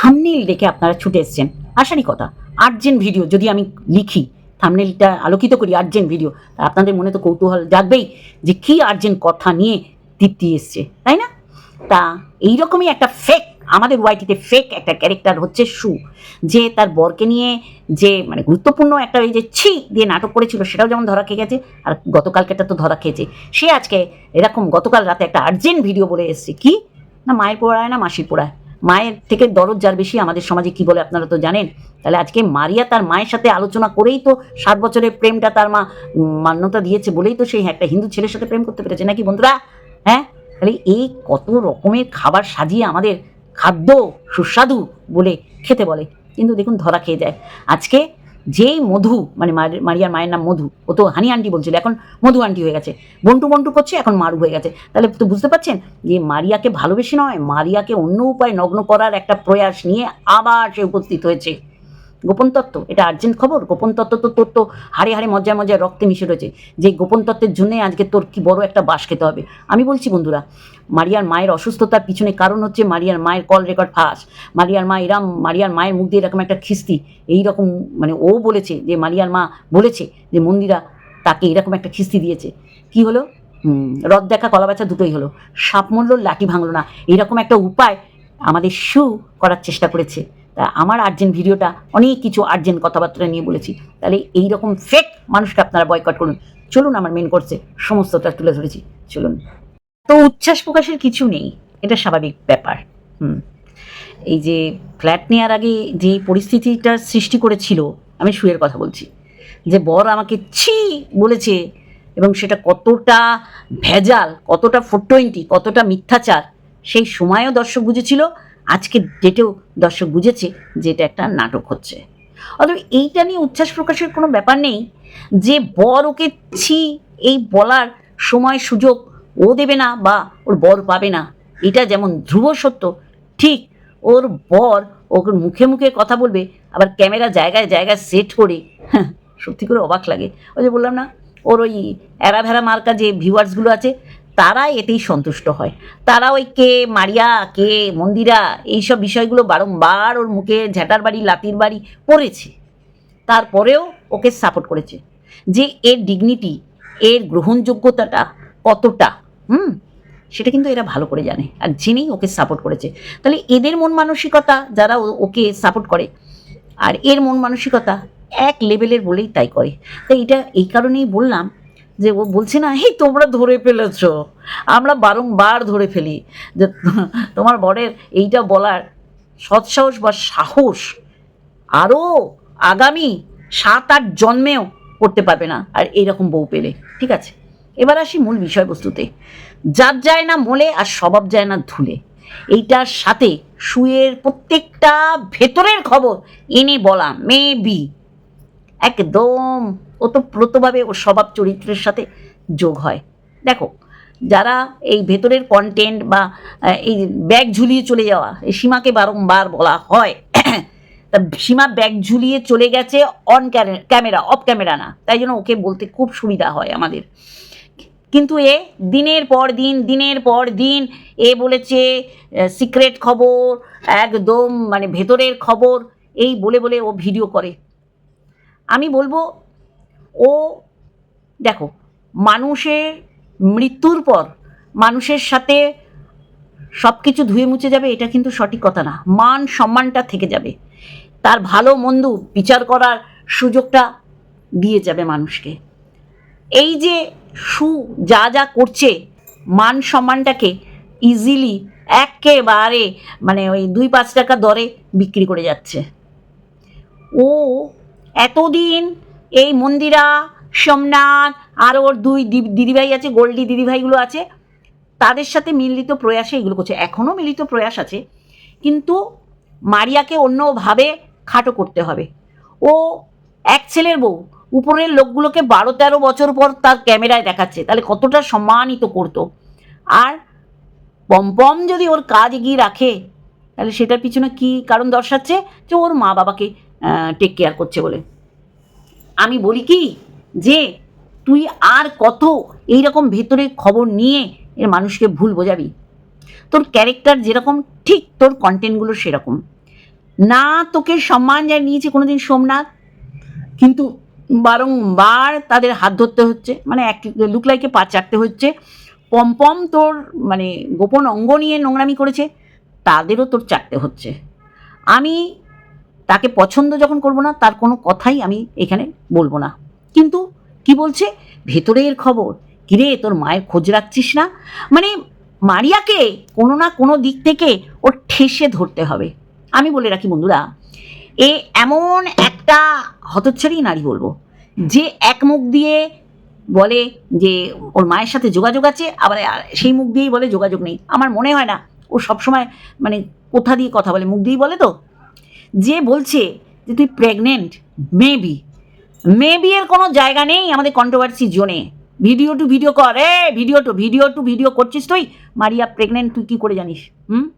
Thumbnail দেখে আপনারা ছুটে এসছেন। আসারই কথা আর্জেন্ট ভিডিও যদি আমি লিখি থামনেলটা আলোকিত করি আর্জেন্ট ভিডিও তা আপনাদের মনে তো কৌতূহল জাগবেই যে কি আর্জেন্ট কথা নিয়ে দীপ্তি এসছে, তাই না? তা এইরকমই একটা ফেক আমাদের ওয়াইটিতে ফেক একটা ক্যারেক্টার হচ্ছে সু, যে তার বরকে নিয়ে যে মানে গুরুত্বপূর্ণ একটা ওই যে ছি দিয়ে নাটক করেছিল, সেটাও যেমন ধরা খেয়ে গেছে, আর গতকালকেটা তো ধরা খেয়েছে। সে আজকে এরকম গতকাল রাতে একটা আর্জেন্ট ভিডিও বলে এসছে। কি? না মায়ের পোড়ায় না মাসির পোড়ায়? মায়ের থেকে দরদ যার বেশি, আমাদের সমাজে কি বলে আপনারা তো জানেন। তাহলে আজকে মারিয়া তার মায়ের সাথে আলোচনা করেই তো সাত বছরের প্রেমটা তার মা মান্যতা দিয়েছে বলেই তো সেই একটা হিন্দু ছেলের সাথে প্রেম করতে পেরেছে। নাকি বন্ধুরা? হ্যাঁ? তাহলে এই কত রকমের খাবার সাজিয়ে আমাদের খাদ্য সুস্বাদু বলে খেতে বলে। কিন্তু দেখুন ধরা খেয়ে যায়। আজকে যেই মধু মানে মার- মারিয়ার মায়ের নাম মধু, ও তো হানি আন্টি বলছিল, এখন মধু আন্টি হয়ে গেছে। বন্টু বন্টু করছে, এখন মারু হয়ে গেছে। তাহলে তো বুঝতে পারছেন যে মারিয়াকে ভালোবেসে নয়, মারিয়াকে অন্য উপায়ে নগ্ন করার একটা প্রয়াস নিয়ে আবার সে উপস্থিত হয়েছে। গোপন তত্ত্ব, এটা আর্জেন্ট খবর, গোপন তত্ত্ব তো তোর তো হাড়ে হাড়ে মজ্জায় মজ্জায় রক্তে মিশে রয়েছে। যে গোপন তত্ত্বের জন্যে আজকে তোর কি বড় একটা বাস খেতে হবে। আমি বলছি বন্ধুরা, মারিয়ার মায়ের অসুস্থতার পিছনে কারণ হচ্ছে মারিয়ার মায়ের কল রেকর্ড ফাঁস। মারিয়ার মা এরাম, মারিয়ার মায়ের মুখ দিয়ে এরকম একটা খিস্তি। এই রকম মানে ও বলেছে যে মারিয়ার মা বলেছে যে মন্দিরা তাকে এরকম একটা খিস্তি দিয়েছে। কি হলো? রদ দেখা, কলা বেচা দুটোই হলো। সাপ মরল লাঠি ভাঙলো না। এরকম একটা উপায় আমাদের শু করার চেষ্টা করেছে। তা আমার আর্জেন্ট ভিডিওটা অনেক কিছু আর্জেন্ট কথাবার্তা নিয়ে বলেছি। তাহলে এই রকম ফেক মানুষকে আপনারা বয়কট করুন। চলুন আমার মেন কোর্সে সমস্তটা তুলে ধরেছি। চলুন। তো উচ্ছ্বাস প্রকাশের কিছু নেই। এটা স্বাভাবিক ব্যাপার। হুম। এই যে ফ্ল্যাট নেওয়ার আগে যে পরিস্থিতিটা সৃষ্টি করেছিল, আমি সুয়ের কথা বলছি। যে বর আমাকে ছি বলেছে এবং সেটা কতটা ভেজাল, কতটা ফোর টোয়েন্টি কতটা মিথ্যাচার, সেই সময়ও দর্শক বুঝেছিল আজকে ডেটেও দর্শক বুঝেছে যে এটা একটা নাটক হচ্ছে। অতএব এইটা নিয়ে উচ্ছ্বাস প্রকাশের কোনো ব্যাপার নেই যে বর ওকে ছি এই বলার সময় সুযোগ ও দেবে না বা ওর বর পাবে না। এটা যেমন ধ্রুব সত্য ঠিক ওর বর ওকে মুখে মুখে কথা বলবে আবার ক্যামেরা জায়গায় জায়গায় সেট করে হ্যাঁ, সত্যি করে অবাক লাগে। ওই যে বললাম না ওর ওই এরা ভেড়া মার্কা যে ভিউয়ার্সগুলো আছে তারা এতেই সন্তুষ্ট হয়। তারা ওই কে, মারিয়া, কে, মন্দিরা এইসব বিষয়গুলো বারংবার ওর মুখে ঝ্যাটার বাড়ি, লাতির বাড়ি পড়েছে। তারপরেও ওকে সাপোর্ট করেছে। যে এর ডিগনিটি এর গ্রহণযোগ্যতাটা কতটা, হুম? সেটা কিন্তু এরা ভালো করে জানে। আর জেনেই ওকে সাপোর্ট করেছে। তাহলে এদের মন মানসিকতা যারা ওকে সাপোর্ট করে, আর এর মন মানসিকতা এক লেভেলের বলেই তাই করে। তাই এটা এই কারণেই বললাম যে ও বলছে না হে তোমরা ধরে ফেলেছ। আমরা বারংবার ধরে ফেলি যে, তোমার বরের এইটা বলার সৎসাহস বা সাহস আরও আগামী সাত আট জন্মেও করতে পারবে না। আর এইরকম বউ পেলে, ঠিক আছে? এবার আসি মূল বিষয়বস্তুতে। জাত যায় না মোলে আর স্বভাব যায় না ধুলে। এইটার সাথে শুয়ের প্রত্যেকটা ভেতরের খবর, এনে বলা মেবি একদম ওতপ্রোতভাবে ওর স্বভাব চরিত্রের সাথে যোগ হয়। দেখো, যারা এই ভেতরের কন্টেন্ট বা এই ব্যাগ ঝুলিয়ে চলে যাওয়া, এই সীমাকে বারংবার বলা হয়, তা সীমা ব্যাগ ঝুলিয়ে চলে গেছে অন ক্যামেরা অফ ক্যামেরা না। তাই জন্য ওকে বলতে খুব সুবিধা হয় আমাদের। কিন্তু এ দিনের পর দিন, দিনের পর দিন এ বলেছে সিক্রেট খবর, একদম মানে ভেতরের খবর, এই বলে বলে ও ভিডিও করে। আমি বলব, ও দেখো মানুষের মৃত্যুর পর মানুষের সাথে সব কিছু ধুয়ে মুছে যাবে, এটা কিন্তু সঠিক কথা না। মান সম্মানটা থেকে যাবে। তার ভালো মন্দ বিচার করার সুযোগটা দিয়ে যাবে মানুষকে। এই যে সু যা যা করছে, মান সম্মানটাকে ইজিলি একেবারে মানে ওই দুই পাঁচ টাকা দরে বিক্রি করে যাচ্ছে। ও এতদিন এই মন্দিরা, সোমনাথ, আর ওর দুই দিদিভাই আছে, গোল্ডি দিদিভাইগুলো আছে, তাদের সাথে মিলিত প্রয়াসে এগুলো করছে। এখনও মিলিত প্রয়াস আছে, কিন্তু মারিয়াকে অন্যভাবে খাটো করতে হবে। ও এক ছেলের বউ, উপরের লোকগুলোকে বারো তেরো বছর পর তার ক্যামেরায় দেখাচ্ছে, তাহলে কতটা সম্মানিত করতো। আর পম্পম যদি ওর কাজ এগিয়ে রাখে, তাহলে সেটার পিছনে কি কারণ দর্শাচ্ছে? যে ওর মা বাবাকে টেক কেয়ার করছে বলে। আমি বলি কি যে, তুই আর কত এই রকম ভেতরে খবর নিয়ে এর মানুষকে ভুল বোঝাবি? তোর ক্যারেক্টার যেরকম, ঠিক তোর কন্টেন্টগুলো সেরকম। না তোকে সম্মান জানিয়েছে কোনোদিন সোমনাথ। কিন্তু বারংবার তাদের হাত ধরতে হচ্ছে মানে এক লুকলাইকে পা চাটতে হচ্ছে। পম্পম তোর মানে গোপন অঙ্গ নিয়ে নোংরামি করেছে, তাদেরও তোর চাটতে হচ্ছে। আমি তাকে পছন্দ যখন করব না, তার কোনো কথাই আমি এখানে বলব না। কিন্তু কি বলছে? ভেতরের খবর। কিরে, তোর মায়ের খোঁজ রাখছিস না? মানে মারিয়াকে কোনো না কোনো দিক থেকে ওর ঠেসে ধরতে হবে। আমি বলে রাখি বন্ধুরা, এ এমন একটা হতচ্ছাড়ি নারী বলব, যে এক মুখ দিয়ে বলে যে ওর মায়ের সাথে যোগাযোগ আছে, আবার সেই মুখ দিয়েই বলে যোগাযোগ নেই। আমার মনে হয় না, ও সবসময় মানে কোথা দিয়ে কথা বলে, মুখ দিয়েই বলে তো? যে বলছে যে তুই প্রেগনেন্ট মেবি মেবি এর কোনো জায়গা নেই আমাদের কন্ট্রোভার্সি জোনে ভিডিও টু ভিডিও কর, এ video to video to video করছিস তুই? মারিয়া প্রেগনেন্ট তুই কী করে জানিস, হুম?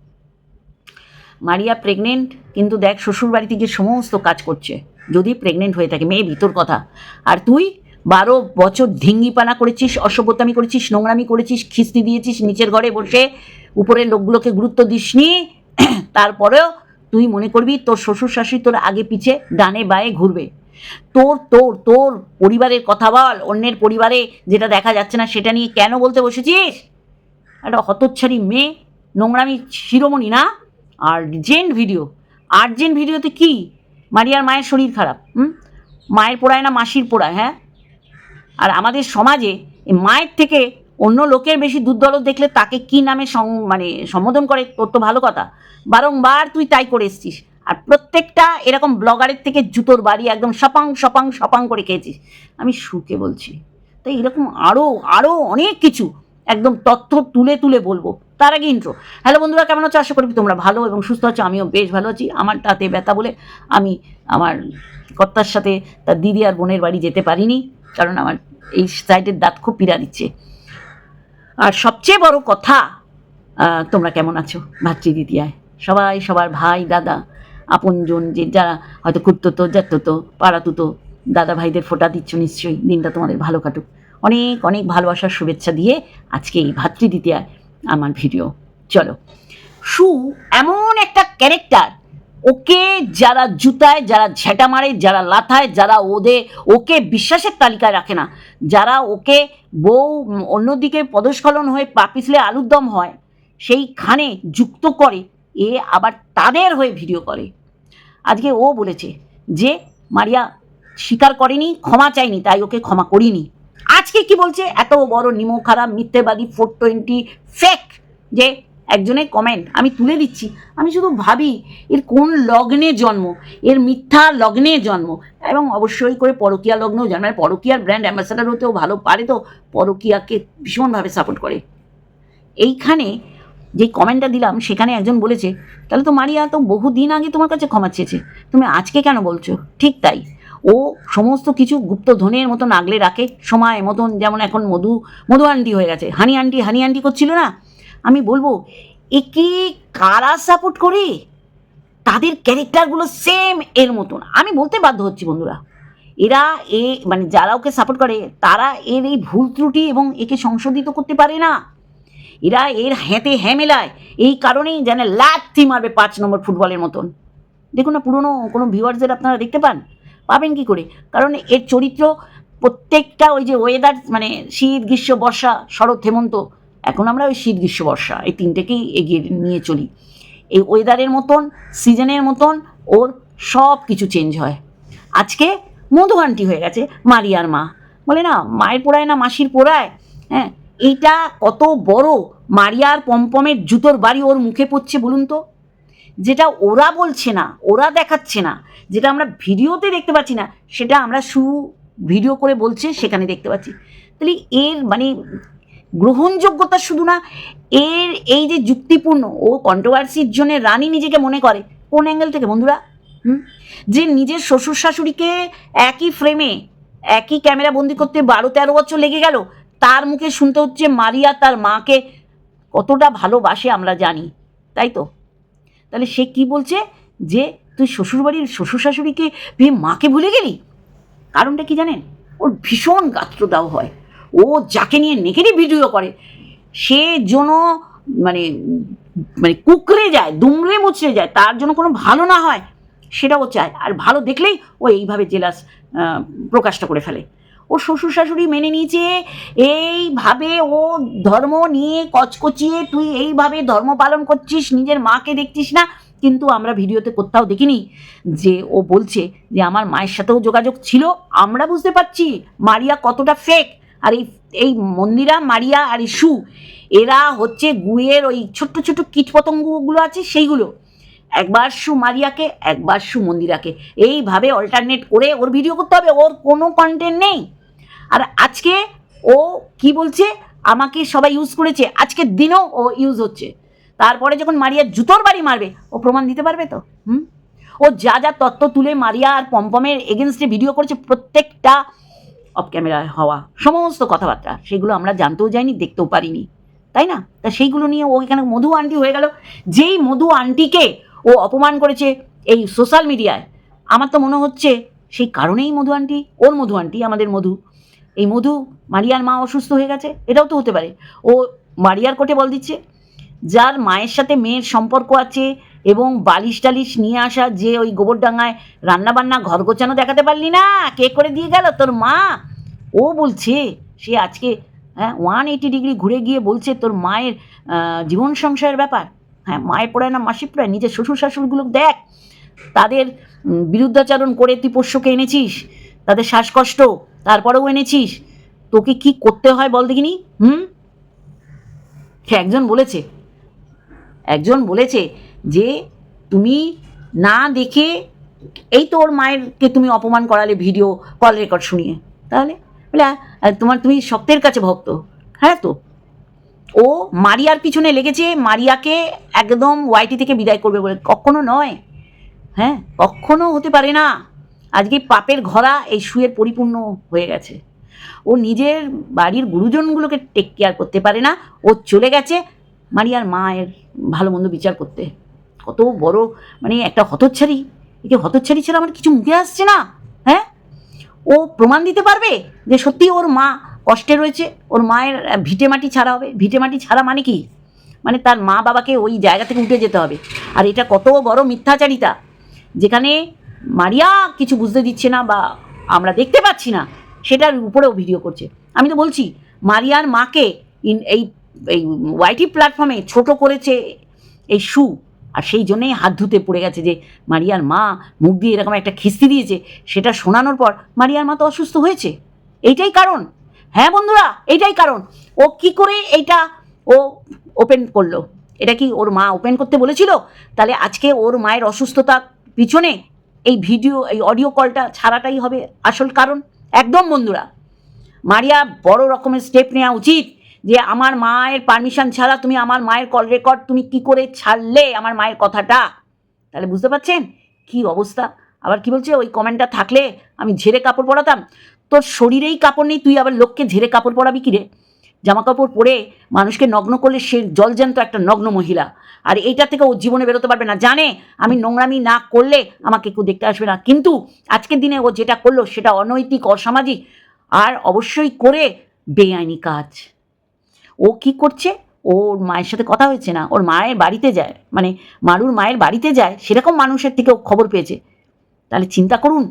মারিয়া প্রেগনেন্ট কিন্তু দেখ শ্বশুর বাড়িতে গিয়ে সমস্ত কাজ করছে। যদি প্রেগনেন্ট হয়ে থাকে মেয়ে তোর কথা। আর তুই বারো বছর ধিঙ্গিপানা করেছিস, অসভ্যতামি করেছিস, নোংরামি করেছিস, খিস্তি দিয়েছিস, নিচের ঘরে বসে, উপরের লোকগুলোকে গুরুত্ব দিসনি, তারপরেও তুই মনে করবি তোর শ্বশুর শাশুড়ি তোর আগে পিছে, ডানে বায়ে ঘুরবে। তোর তোর তোর পরিবারের কথা বল, অন্যের পরিবারে যেটা দেখা যাচ্ছে না সেটা নিয়ে কেন বলতে বসেছিস? একটা হতচ্ছাড়ি মেয়ে, নোংরামি শিরোমণি না? আর্জেন্ট ভিডিও আর্জেন্ট ভিডিওতে কি? মারিয়ার মায়ের শরীর খারাপ, হুম? মায়ের পোড়ায় না মাসির পোড়ায় হ্যাঁ? আর আমাদের সমাজে মায়ের থেকে অন্য লোকের বেশি দুর্দলত দেখলে তাকে কি নামে মানে সম্বোধন করে, তোর তো ভালো কথা। বারংবার তুই তাই করে এসছিস। আর প্রত্যেকটা এরকম ব্লগারের থেকে জুতোর বাড়ি একদম সপাং সপাং সপাং করে খেয়েছিস। আমি সুখে বলছি। তাই এরকম আরও আরও অনেক কিছু একদম তথ্য তুলে তুলে বলব। তার আগে ইন্ট্রো হ্যালো বন্ধুরা, কেমন আছো? আশা করি তোমরা ভালো এবং সুস্থ আছো। আমিও বেশ ভালো আছি। আমার তাতে ব্যথা বলে আমি আমার কর্তার সাথে তার দিদি আর বোনের বাড়ি যেতে পারিনি। কারণ আমার এই সাইডের দাঁত খুব পীড়া দিচ্ছে। আর সবচেয়ে বড় কথা তোমরা কেমন আছো? ভাতৃ ভাতৃদ্বিতীয়ায় সবাই সবার ভাই, দাদা, আপনজন, যে যারা হয়তো কুত্ততো জ্যাঠতো পাড়াতুতো দাদা ভাইদের ফোটা দিচ্ছ নিশ্চয়ই, দিনটা তোমাদের ভালো কাটুক। অনেক অনেক ভালোবাসার শুভেচ্ছা দিয়ে আজকে এই ভাতৃদ্বিতীয়ায় আমার ভিডিও। চলো। সু এমন একটা ক্যারেক্টার ওকে যারা জুতায়, যারা ঝেঁটা মারে, যারা লাথায়, যারা ওদের ওকে বিশ্বাসের তালিকায় রাখে না। যারা ওকে বউ অন্যদিকে পদস্খলন হয়ে পা পিছলে আলুর দম হয়, সেইখানে যুক্ত করে, এ আবার তাদের হয়ে ভিডিও করে। আজকে ও বলেছে যে, মারিয়া স্বীকার করেনি, ক্ষমা চাইনি, তাই ওকে ক্ষমা করিনি। আজকে কি বলছে? এত বড় নিমো খারাপ মিথ্যেবাদী, ফোর টোয়েন্টি ফেক যে একজনের কমেন্ট আমি তুলে দিচ্ছি। আমি শুধু ভাবি, এর কোন লগ্নে জন্ম? এর মিথ্যা লগ্নে জন্ম? এবং অবশ্যই করে পরকীয়া লগ্নেও জন্ম। মানে পরকীয়ার ব্র্যান্ড অ্যাম্বাসাডার হতেও ভালো পারে তো, পরকীয়াকে ভীষণভাবে সাপোর্ট করে। এইখানে যে কমেন্টটা দিলাম, সেখানে একজন বলেছে, তাহলে তো মারিয়া, তো বহুদিন আগে তোমার কাছে ক্ষমা চেয়েছে। তুমি আজকে কেন বলছো? ঠিক তাই। ও সমস্ত কিছু গুপ্ত ধনের মতন আগলে রাখে, সময় মতন যেমন এখন মধু মধু আন্টি হয়ে গেছে। হানি আন্টি হানি আন্টি করছিল না? আমি বলব, একে কারা সাপোর্ট করে? তাদের ক্যারেক্টারগুলো সেম এর মতন। আমি বলতে বাধ্য হচ্ছি বন্ধুরা। এরা এ মানে যারা ওকে সাপোর্ট করে, তারা এর এই ভুল ত্রুটি এবং একে সংশোধিত করতে পারে না। এরা এর হেঁতে হ্যাঁ মেলায় এই কারণেই যেন লাথি মারবে পাঁচ নম্বর ফুটবলের মতন। দেখুন না, পুরনো কোনো ভিউয়ার্সদের আপনারা দেখতে পান? পাবেন কি করে? কারণ এর চরিত্র প্রত্যেকটা ওই যে ওয়েদার মানে শীত, গ্রীষ্ম, বর্ষা, শরৎ, হেমন্ত এখন আমরা ওই শীত গ্রীষ্ম, বর্ষা, এই তিনটেকেই এগিয়ে নিয়ে চলি। এই ওয়েদারের মতন সিজনের মতন, ওর সব কিছু চেঞ্জ হয়। আজকে মধু আন্টি হয়ে গেছে, মারিয়ার মা। বলে, না, মায়ের পোড়ায় না মাসির পোড়ায়? হ্যাঁ এইটা কত বড় মারিয়ার পমপমের জুতোর বাড়ি ওর মুখে পড়ছে বলুন তো। যেটা ওরা বলছে না, ওরা দেখাচ্ছে না, যেটা আমরা ভিডিওতে দেখতে পাচ্ছি না, সেটা আমরা শু ভিডিও করে বলছে, সেখানে দেখতে পাচ্ছি। তাহলে এর মানে গ্রহণযোগ্যতা শুধু না, এর এই যে যুক্তিপূর্ণ ও কন্ট্রোভার্সির জন্য রানী নিজেকে মনে করে, কোন অ্যাঙ্গেল থেকে বন্ধুরা? হুম? যে নিজের শ্বশুর শাশুড়িকে একই ফ্রেমে একই ক্যামেরা বন্দি করতে বারো তেরো বছর লেগে গেল, তার মুখে শুনতে হচ্ছে মারিয়া তার মাকে কতটা ভালোবাসে আমরা জানি, তাই তো? তাহলে সে কি বলছে? যে তুই শ্বশুরবাড়ির শ্বশুর শাশুড়িকে মাকে ভুলে গেলি? কারণটা কি জানেন? ওর ভীষণ গাত্রদাহ হয়। ও যাকে নিয়ে নেগেটিভ ভিডিও করে, সে যেন মানে মানে কুকড়ে যায়, দুমড়ে মুচড়ে যায়, তার জন্য কোনো ভালো না হয়, সেটাও চায়। আর ভালো দেখলেই ও এইভাবে জেলাস প্রকাশটা করে ফেলে। ও শ্বশুর শাশুড়ি মেনে নিয়েছে, এইভাবে ও ধর্ম নিয়ে কচকচিয়ে, তুই এইভাবে ধর্ম পালন করছিস, নিজের মাকে দেখছিস না, কিন্তু আমরা ভিডিওতে কোথাও দেখিনি যে ও বলছে যে, আমার মায়ের সাথেও যোগাযোগ ছিল, আমরা বুঝতে পারছি, মারিয়া কতটা ফেক আর এই এই মন্দিরা, মারিয়া আর ইস্যু এরা হচ্ছে গুয়ের ওই ছোট্ট ছোট্ট কীটপতঙ্গগুলো আছে সেইগুলো। একবার সু মারিয়াকে, একবার সু মন্দিরাকে। এইভাবে অল্টারনেট করে ওর ভিডিও করতে হবে, ওর কোনো কন্টেন্ট নেই। আর আজকে ও কি বলছে? আমাকে সবাই ইউজ করেছে। আজকের দিনও ও ইউজ হচ্ছে। তারপরে যখন মারিয়া জুতোর বাড়ি মারবে, ও প্রমাণ দিতে পারবে তো? হুম? ও যা যা তত্ত্ব তুলে মারিয়া আর পম্পমের এগেনস্টে ভিডিও করেছে, প্রত্যেকটা অফ ক্যামেরায় হওয়া, সমস্ত কথাবার্তা, সেগুলো আমরা জানতেও যাইনি, দেখতেও পারিনি। তাই না? তা সেইগুলো নিয়ে ও এখানে মধু আন্টি হয়ে গেল। যেই মধু আন্টিকে ও অপমান করেছে এই সোশ্যাল মিডিয়ায় আমার তো মনে হচ্ছে সেই কারণেই মধু আন্টি ওর মধু আন্টি আমাদের মধু। এই মধু মারিয়ার মা অসুস্থ হয়ে গেছে, এটাও তো হতে পারে। ও মারিয়ার কোটে বল দিচ্ছে, যার মায়ের সাথে মেয়ের সম্পর্ক আছে এবং বালিশ টালিশ নিয়ে আসা যে ওই গোবরডাঙ্গায় রান্না বান্না ঘর গোছানো দেখাতে পারলি না? কে করে দিয়ে গেল তোর মা? ও বলছে, সে আজকে হ্যাঁ ওয়ান এইটি ডিগ্রি ঘুরে গিয়ে বলছে তোর মায়ের জীবন সংশয়ের ব্যাপার। হ্যাঁ মায়ের পড়ায় না মাসি পড়ায়? নিজের শ্বশুর শাশুড়িগুলো দেখ। তাদের বিরুদ্ধাচরণ করে তুই পোষ্যকে এনেছিস, তাদের শ্বাসকষ্ট, তারপরেও এনেছিস। তোকে কি করতে হয় বল দেখিনি? হুম? একজন বলেছে একজন বলেছে যে তুমি না দেখে এই তো ওর মায়েরকে তুমি অপমান করালে ভিডিও কল রেকর্ড শুনিয়ে। তাহলে? বলে তোমার, তুমি শক্তের কাছে ভক্ত। হ্যাঁ তো? ও মারিয়ার পিছনে লেগেছে, মারিয়াকে একদম ওয়াইটি থেকে বিদায় করবে বলে। কখনো নয়। হ্যাঁ কখনো হতে পারে না। আজকে পাপের ঘরা এই শুয়ের পরিপূর্ণ হয়ে গেছে। ও নিজের বাড়ির গুরুজনগুলোকে টেক কেয়ার করতে পারে না। ও চলে গেছে মারিয়ার মায়ের ভালো মন্দ বিচার করতে। কত বড় মানে একটা হতচ্ছাড়ি। একে হতচ্ছাড়ি ছাড়া আমার কিছু মুখে আসছে না হ্যাঁ? ও প্রমাণ দিতে পারবে যে সত্যি ওর মা কষ্টে রয়েছে, ওর মায়ের ভিটে মাটি ছাড়া হবে। ভিটে মাটি ছাড়া মানে কি? মানে তার মা বাবাকে ওই জায়গা থেকে উঠে যেতে হবে। আর এটা কত বড় মিথ্যাচারিতা, যেখানে মারিয়া কিছু বুঝতে দিচ্ছে না বা আমরা দেখতে পাচ্ছি না, সেটার উপরেও ভিডিও করছে। আমি তো বলছি, মারিয়ার মাকে ইন এই এই ওয়াইটি প্ল্যাটফর্মে ছোট করেছে এই শু আর সেই জন্যেই হাত ধুতে পড়ে গেছে যে মারিয়ার মা মুখ দিয়ে এরকম একটা খিস্তি দিয়েছে, সেটা শোনানোর পর মারিয়ার মা তো অসুস্থ হয়েছে। এইটাই কারণ। হ্যাঁ বন্ধুরা, এইটাই কারণ। ও কি করে এইটা ও ওপেন করল? এটা কি ওর মা ওপেন করতে বলেছিল? তাহলে আজকে ওর মায়ের অসুস্থতা পিছনে এই ভিডিও এই অডিও কলটা ছাড়াটাই হবে আসল কারণ। একদম বন্ধুরা, মারিয়া বড় রকমের স্টেপ নেওয়া উচিত। যে আমার মায়ের পারমিশন ছাড়া তুমি আমার মায়ের কল রেকর্ড তুমি কি করে ছাড়লে আমার মায়ের কথাটা? তাহলে বুঝতে পারছেন? কি অবস্থা? আবার কি বলছে? ওই কমেন্টটা থাকলে আমি ঝেড়ে কাপড় পরাতাম। তোর শরীরেই কাপড় নেই, তুই আবার লোককে ঝেড়ে কাপড় পরাবি কি রে? জামা কাপড় পরে মানুষকে নগ্ন করলে সে জলজ্যান্ত একটা নগ্ন মহিলা। আর এইটা থেকে ও জীবনে বেরোতে পারবে না। জানে, আমি নোংরামি না করলে আমাকে কেউ দেখতে আসবে না। কিন্তু আজকের দিনে ও যেটা করল সেটা অনৈতিক, অসামাজিক, আর অবশ্যই করে বেআইনি কাজ। ও কি করছে? ওর মায়ের সাথে কথা হয়েছে না? ওর মায়ের বাড়িতে যায়। মানে মারুর মায়ের বাড়িতে যায়, সেরকম মানুষের থেকেও খবর পেয়েছে। তাহলে চিন্তা করুন,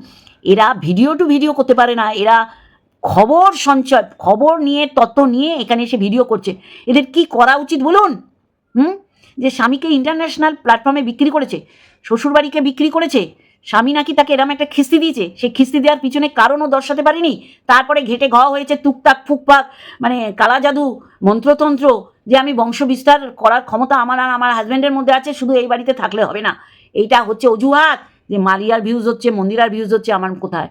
এরা ভিডিও টু ভিডিও করতে পারে না। এরা খবর সঞ্চয়, খবর নিয়ে তত্ত্ব নিয়ে এখানে এসে ভিডিও করছে। এদের কি করা উচিত বলুন? হুম? যে স্বামীকে ইন্টারন্যাশনাল প্ল্যাটফর্মে বিক্রি করেছে, শ্বশুরবাড়িকে বিক্রি করেছে স্বামী নাকি তাকে এরম একটা খিস্তি দিয়েছে? সেই খিস্তি দেওয়ার পিছনে কারণও দর্শাতে পারেনি। তারপরে ঘেটে ঘ হয়েছে টুকটাক ফুকপাক মানে কালা জাদু মন্ত্রতন্ত্র যে আমি বংশ বিস্তার করার ক্ষমতা আমার আর আমার হাজব্যান্ডের মধ্যে আছে, শুধু এই বাড়িতে থাকলে হবে না। এইটা হচ্ছে অজুহাত যে মালিয়ার ভিউজ হচ্ছে, মন্দিরার ভিউজ হচ্ছে আমার কোথায়।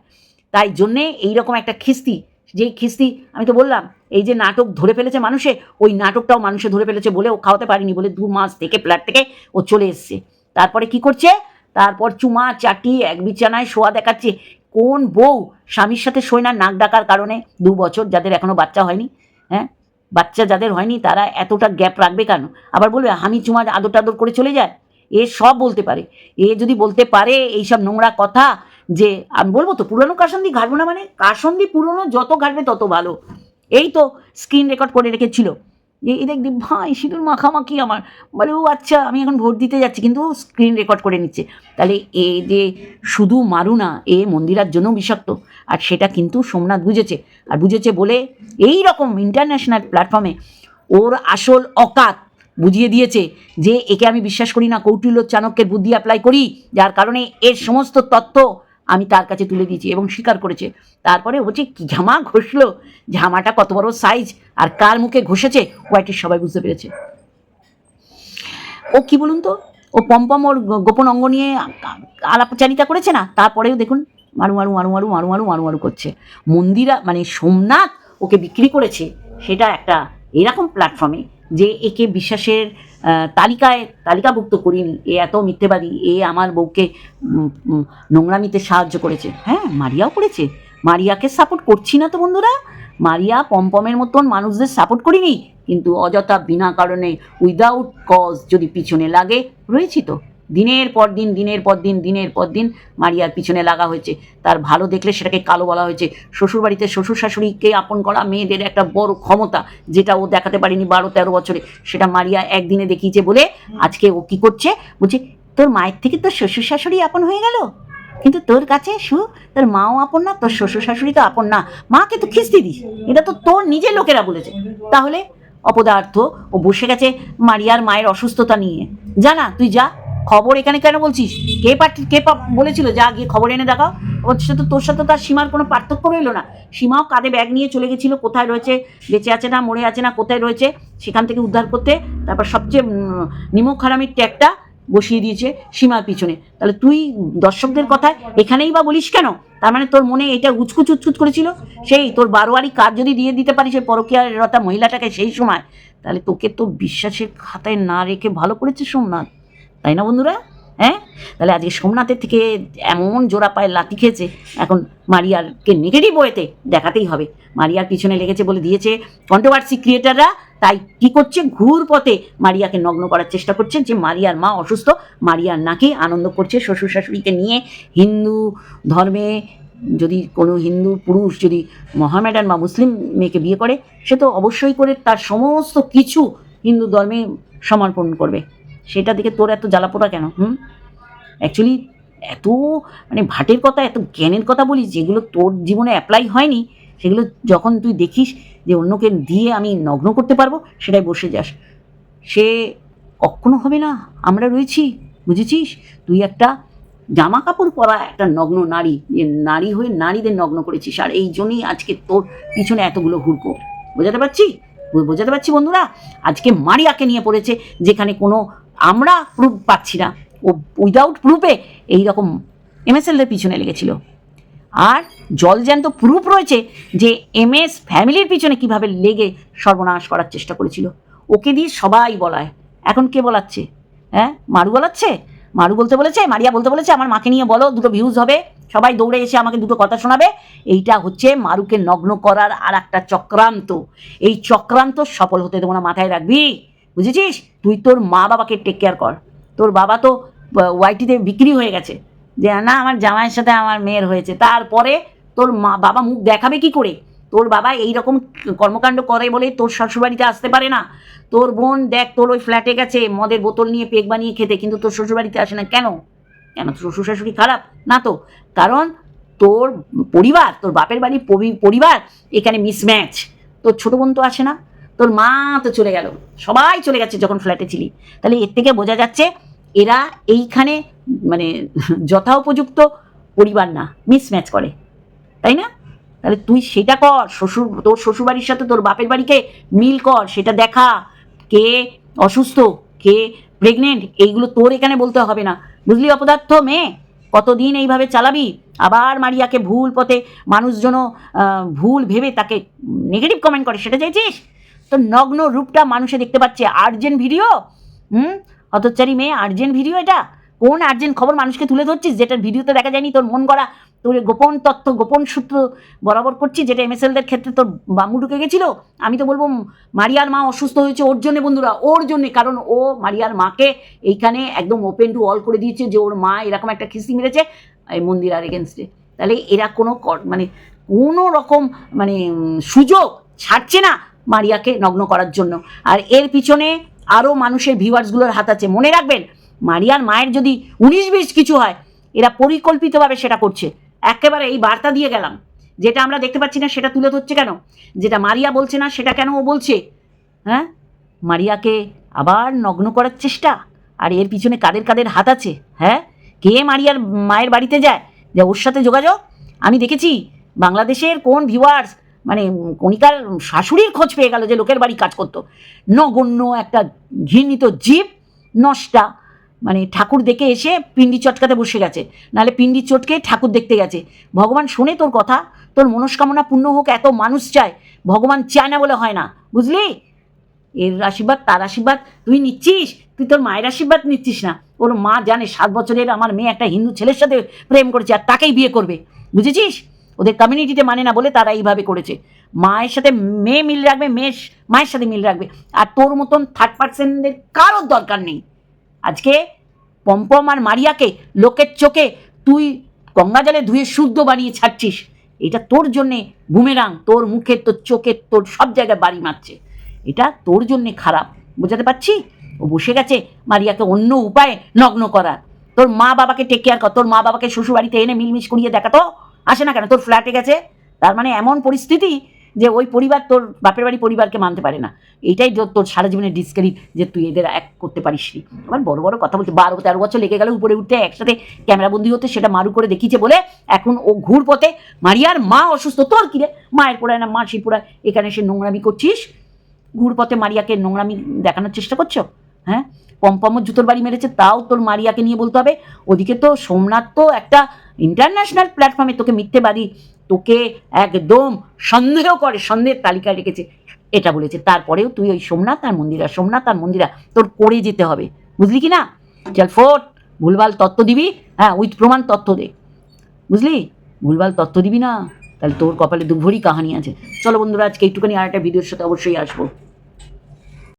তাই জন্যে এইরকম একটা খিস্তি, যেই খিস্তি, আমি তো বললাম, এই যে নাটক ধরে ফেলেছে মানুষে, ওই নাটকটাও মানুষে ধরে ফেলেছে বলে ও খাওয়াতে পারিনি বলে দু মাস থেকে ফ্ল্যাট থেকে ও চলে এসছে। তারপরে কি করছে? তারপর চুমা, চাটি, এক বিছানায় শোয়া দেখাচ্ছে কোন বউ স্বামীর সাথে শোয় না নাক ডাকার কারণে। দু বছর যাদের এখনও বাচ্চা হয়নি হ্যাঁ? বাচ্চা যাদের হয়নি, তারা এতটা গ্যাপ রাখবে কেন? আবার বলবে, আমি চুমা আদর টাদর করে চলে যায়? এ সব বলতে পারে। এ যদি বলতে পারে এইসব নোংরা কথা যে, আমি বলব তো, পুরনো কাসন্দি ঘাটবো না মানে? কাসন্দি পুরনো যত ঘাটবে তত ভালো। এই তো স্ক্রিন রেকর্ড করে রেখেছিল। যে এই দেখদি ভাই, সিঁদুর মাখামাখি আমার। বলে, ও আচ্ছা আমি এখন ভোট দিতে যাচ্ছি। কিন্তু স্ক্রিন রেকর্ড করে নিচ্ছে। তাহলে এ যে শুধু মারু না, এ মন্দিরার জন্য বিষাক্ত। আর সেটা কিন্তু সোমনাথ বুঝেছে। আর বুঝেছে বলে এই রকম ইন্টারন্যাশনাল প্ল্যাটফর্মে ওর আসল অকাত বুঝিয়ে দিয়েছে যে, একে আমি বিশ্বাস করি না, কৌটিল্য চাণক্যের বুদ্ধি অ্যাপ্লাই করি। যার কারণে এর সমস্ত তথ্য আমি তার কাছে তুলে দিয়েছি এবং স্বীকার করেছে। তারপরে ও যে কি ঝামা ঘষলো, ঝামাটা কত বড় সাইজ আর কার মুখে ঘষেছে ওয়াইটির সবাই বুঝতে পেরেছে। ও কি বলুন তো? ও পম্পম ওর গোপন অঙ্গ নিয়ে আলাপচারিতা করেছে না? তারপরেও দেখুন, মারু মারু মারু মারু মারু মারু মারু মারু করছে। মন্দিরা মানে সোমনাথ ওকে বিক্রি করেছে, সেটা একটা এরকম প্ল্যাটফর্মে যে একে বিশ্বাসের তালিকায় তালিকাভুক্ত করিনি। এ এত মিথ্যেবাদী, এ আমার বউকে নোংরামিতে সাহায্য করেছে। হ্যাঁ মারিয়াও করেছে। মারিয়াকে সাপোর্ট করছি না তো বন্ধুরা। মারিয়া পমপমের মতন মানুষদের সাপোর্ট করিনি। কিন্তু অযথা বিনা কারণে উইদাউট কজ যদি পিছনে লাগে, রয়েছি তো। দিনের পর দিন, দিনের পর দিন, দিনের পর দিন মারিয়ার পিছনে লাগা হয়েছে। তার ভালো দেখলে সেটাকে কালো বলা হয়েছে। শ্বশুরবাড়িতে শ্বশুর শাশুড়িকে আপন করা মেয়েদের একটা বড় ক্ষমতা যেটা ও দেখাতে পারেনি বারো, তেরো বছরে। সেটা মারিয়া একদিনে দেখিয়েছে বলে আজকে ও কি করছে? বলছে, তোর মায়ের থেকে তোর শ্বশুর শাশুড়ি আপন হয়ে গেল? কিন্তু তোর কাছে সু তোর মাও আপন না, তোর শ্বশুর শাশুড়ি তো আপন না। মাকে তো খিস্তি দিস। এটা তো তোর নিজের লোকেরা বলেছে। তাহলে অপদার্থ ও বসে গেছে মারিয়ার মায়ের অসুস্থতা নিয়ে। জানা তুই যা। খবর এখানে কেন বলছিস? কে পাঠ- কে বলেছিল? যা গিয়ে খবর এনে দেখাও। ওর সাথে তোর সাথে তার সীমার কোনো পার্থক্য রইল না। সীমাও কাঁধে ব্যাগ নিয়ে চলে গেছিল। কোথায় রয়েছে? বেঁচে আছে না, মরে আছে না, কোথায় রয়েছে? সেখান থেকে উদ্ধার করতে তারপর সবচেয়ে নিমক হারামির ট্যাগটা বসিয়ে দিয়েছে সীমার পিছনে। তাহলে তুই দর্শকদের কথায় এখানেই বা বলিস কেন? তার মানে তোর মনে এটা উচকুচ উচকুচ করেছিল? সেই তোর বারোয়ারি কাজ যদি দিয়ে দিতে পারিস ওই পরকীয়ারতা মহিলাটাকে সেই সময়, তাহলে তোকে তো বিশ্বাসের খাতায় না রেখে ভালো করেছে সোমনাথ। তাই না বন্ধুরা? হ্যাঁ? তাহলে আজকে সোমনাথের থেকে এমন জোড়া পায়ে লাথি খেয়েছে, এখন মারিয়ারকে নেগেটিভ ওয়েতে দেখাতেই হবে। মারিয়ার পিছনে লেগেছে বলে দিয়েছে কন্ট্রোভার্সি ক্রিয়েটাররা তাই কি করছে? ঘুর পথে মারিয়াকে নগ্ন করার চেষ্টা করছে যে মারিয়ার মা অসুস্থ, মারিয়ার নাকি আনন্দ করছে শ্বশুর শাশুড়িকে নিয়ে। হিন্দু ধর্মে যদি কোনো হিন্দু পুরুষ যদি মহামেডান বা মুসলিম মেয়েকে বিয়ে করে, সে তো অবশ্যই করে তার সমস্ত কিছু হিন্দু ধর্মে সমর্পণ করবে। সেটা দেখে তোর এত জ্বালাপোড়া কেন, হুম? অ্যাকচুয়ালি এত মানে ভাটের কথা, এত জ্ঞানের কথা বলিস, যেগুলো তোর জীবনে অ্যাপ্লাই হয়নি, সেগুলো যখন তুই দেখিস যে অন্যকে দিয়ে আমি নগ্ন করতে পারব, সেটাই বসে যাস। সে কখনো হবে না, আমরা রয়েছি, বুঝেছিস? তুই একটা জামা কাপড় পরা একটা নগ্ন নারী, যে নারী হয়ে নারীদের নগ্ন করেছিস, আর এই জন্যই আজকে তোর পিছনে এতগুলো হুড়কো। বোঝাতে পারছি? বোঝাতে পারছি বন্ধুরা? আজকে মারিয়াকে নিয়ে পড়েছে, যেখানে কোনো আমরা প্রুফ পাচ্ছি না। ও উইদাউট প্রুফে এইরকম এমএসএলদের পিছনে লেগেছিল। আর জলজ্যান্ত প্রুফ রয়েছে যে এমএস ফ্যামিলির পিছনে কীভাবে লেগে সর্বনাশ করার চেষ্টা করেছিল। ওকে দিয়ে সবাই বলায়। এখন কে বলাচ্ছে? হ্যাঁ? মারু বলাচ্ছে? মারু বলতে বলেছে, মারিয়া বলতে বলেছে, আমার মাকে নিয়ে বলো, দুটো ভিউজ হবে। সবাই দৌড়ে এসে আমাকে দুটো কথা শোনাবে। এইটা হচ্ছে মারুকে নগ্ন করার আর একটা চক্রান্ত। এই চক্রান্ত সফল হতে দেবো না মাথায় রাখবি। বুঝেছিস? তুই তোর মা বাবাকে টেক কেয়ার কর। তোর বাবা তো ওয়াইটিতে বিক্রি হয়ে গেছে। যে না, আমার জামাইয়ের সাথে আমার মেয়ের হয়েছে। তারপরে তোর মা, বাবা মুখ দেখাবে কি করে? তোর বাবা এই রকম কর্মকাণ্ড করে বলে তোর শ্বশুরবাড়িতে আসতে পারে না। তোর বোন, দেখ, তোর ওই ফ্ল্যাটে গেছে, মদের বোতল নিয়ে পেক বানিয়ে খেতে, কিন্তু তোর শ্বশুরবাড়িতে আসে না। কেন? কেন? শ্বশুর শাশুড়ি খারাপ? না তো। কারণ তোর পরিবার, তোর বাপের বাড়ির পরিবার এখানে মিসম্যাচ তোর ছোটো বোন তো আসে না। তোর মা তো চলে গেল। সবাই চলে গেছে যখন ফ্ল্যাটে ছিলি। তাহলে এর থেকে বোঝা যাচ্ছে এরা এইখানে মানে যথোপযুক্ত পরিবার না মিসম্যাচ করে। তাই না? তাহলে তুই সেটা কর শ্বশুর তোর শ্বশুরবাড়ির সাথে তোর বাপের বাড়িকে মিল কর সেটা দেখা। কে অসুস্থ কে প্রেগনেন্ট এইগুলো তোর এখানে বলতে হবে না। বুঝলি অপদার্থ মেয়ে? কতদিন এইভাবে চালাবি? আবার মারিয়াকে ভুল পথে মানুষজন আহ, ভুল ভেবে তাকে নেগেটিভ কমেন্ট করে সেটা চাইছিস? তো নগ্ন রূপটা মানুষে দেখতে পাচ্ছে। আর্জেন্ট ভিডিও হুম? হতচারী মেয়ে, আর্জেন্ট ভিডিও এটা? কোন আর্জেন্ট খবর মানুষকে তুলে ধরছিস? যেটার ভিডিওতে দেখা যায়নি তোর মন গড়া, তোর গোপন তথ্য গোপন সূত্র বরাবর করছিস, যেটা এমএসএলদের ক্ষেত্রে তোর বাম্মু ঢুকে গেছিল? আমি তো বলব, মারিয়ার মা অসুস্থ হয়েছে ওর জন্যে বন্ধুরা, ওর জন্য। কারণ ও মারিয়ার মাকে এইখানে একদম ওপেন টু অল করে দিয়েছে যে ওর মা এরকম একটা খিস্তি মেরেছে, এই মন্দির মন্দিরার এগেনস্টে তাহলে এরা কোনো মানে কোনো রকম মানে সুযোগ ছাড়ছে না। মারিয়াকে নগ্ন করার জন্য। আর এর পিছনে আরও মানুষের ভিউয়ার্সগুলোর হাত আছে। মনে রাখবেন, মারিয়ার মায়ের যদি উনিশ বিশ কিছু হয়, এরা পরিকল্পিতভাবে সেটা করছে। একেবারে এই বার্তা দিয়ে গেলাম। যেটা আমরা দেখতে পাচ্ছি না, সেটা তুলে ধরছে কেন? যেটা মারিয়া বলছে না, সেটা কেন ও বলছে? হ্যাঁ? মারিয়াকে আবার নগ্ন করার চেষ্টা? আর এর পিছনে কাদের কাদের হাত আছে? হ্যাঁ? কে মারিয়ার মায়ের বাড়িতে যায়? যে ওর সাথে যোগাযোগ? আমি দেখেছি, বাংলাদেশের কোন ভিউয়ার্স মানে কণিকার শাশুড়ির খোঁজ পেয়ে গেল যে লোকের বাড়ি কাজ করতো। নগণ্য একটা ঘৃণিত জীব নষ্টা মানে ঠাকুর দেখে এসে পিন্ডি চটকাতে বসে গেছে। নাহলে পিন্ডি চটকে ঠাকুর দেখতে গেছে। ভগবান শোনে তোর কথা, তোর মনস্কামনা পূর্ণ হোক, এত মানুষ চায়, ভগবান চায় না বলে হয় না। বুঝলি? এর আশীর্বাদ, তার আশীর্বাদ, তুই নিচ্ছিস? তুই তোর মায়ের আশীর্বাদ নিচ্ছিস না। ওর মা জানে সাত বছরের আমার মেয়ে একটা হিন্দু ছেলের সাথে প্রেম করেছে আর তাকেই বিয়ে করবে। বুঝেছিস? ওদের কমিউনিটিতে মানে না বলে তারা এইভাবে করেছে। মায়ের সাথে মেয়ে মিল রাখবে মেয়ে মায়ের সাথে মিল রাখবে। আর তোর মতন থার্ড পার্সেন্টের কারোর দরকার নেই। আজকে পম্পম আর মারিয়াকে লোকের চোখে তুই গঙ্গা জলে ধুয়ে শুদ্ধ বানিয়ে ছাড়ছিস, এটা তোর জন্যে বুমেরাং তোর মুখে, তোর চোখে, তোর সব জায়গায় বাড়ি মারছে। এটা তোর জন্যে খারাপ। বোঝাতে পারছি? ও বসে গেছে মারিয়াকে অন্য উপায়ে নগ্ন করার। তোর মা বাবাকে টেক কেয়ার কর। তোর মা বাবাকে শ্বশুর বাড়িতে এনে মিলমিশ করিয়ে দেখা তো। আসে না কেন? তোর ফ্ল্যাটে গেছে। তার মানে এমন পরিস্থিতি যে ওই পরিবার তোর বাপের বাড়ি পরিবারকে মানতে পারে না। এইটাই তোর- সারা জীবনের ডিসক্রেডিট যে তুই এদের এক করতে পারিস নি আবার বড় বড় কথা বলছে, বারো তেরো বছর লেগে গেল উপরে উঠতে, একসাথে ক্যামেরাবন্দি হতে, সেটা মারু করে দেখিয়েছে বলে এখন ও ঘুর পথে, মারিয়ার মা অসুস্থ, তোর কিরে মায়ের পোড়ায় না, মাসির পোড়ায়, এখানে এসে নোংরামি করছিস? ঘুর পথে মারিয়াকে নোংরামি দেখানোর চেষ্টা করছ? হ্যাঁ? পম্পম জুতোর বাড়ি মেরেছে, তাও তোর মারিয়াকে নিয়ে বলতে হবে। ওদিকে তো সোমনাথ তো একটা ইন্টারন্যাশনাল প্ল্যাটফর্মে তোকে মিথ্যেবাদী তোকে একদম সন্দেহ করে, সন্দেহের তালিকায় রেখেছে। এটা বলেছে। তারপরেও তুই ওই সোমনাথ আর মন্দিরা, সোমনাথ আর মন্দিরা, তোর করে যেতে হবে। বুঝলি কি না? চল ফোট, ভুলভাল তত্ত্ব দিবি হ্যাঁ উইথ প্রমাণ তত্ত্ব দে। বুঝলি? ভুলভাল তত্ত্ব দিবি না। তাহলে তোর কপালে দুভরি কাহানি আছে। চলো বন্ধুরা, আজকে একটুখানি আর একটা ভিডিওর সাথে অবশ্যই আসব।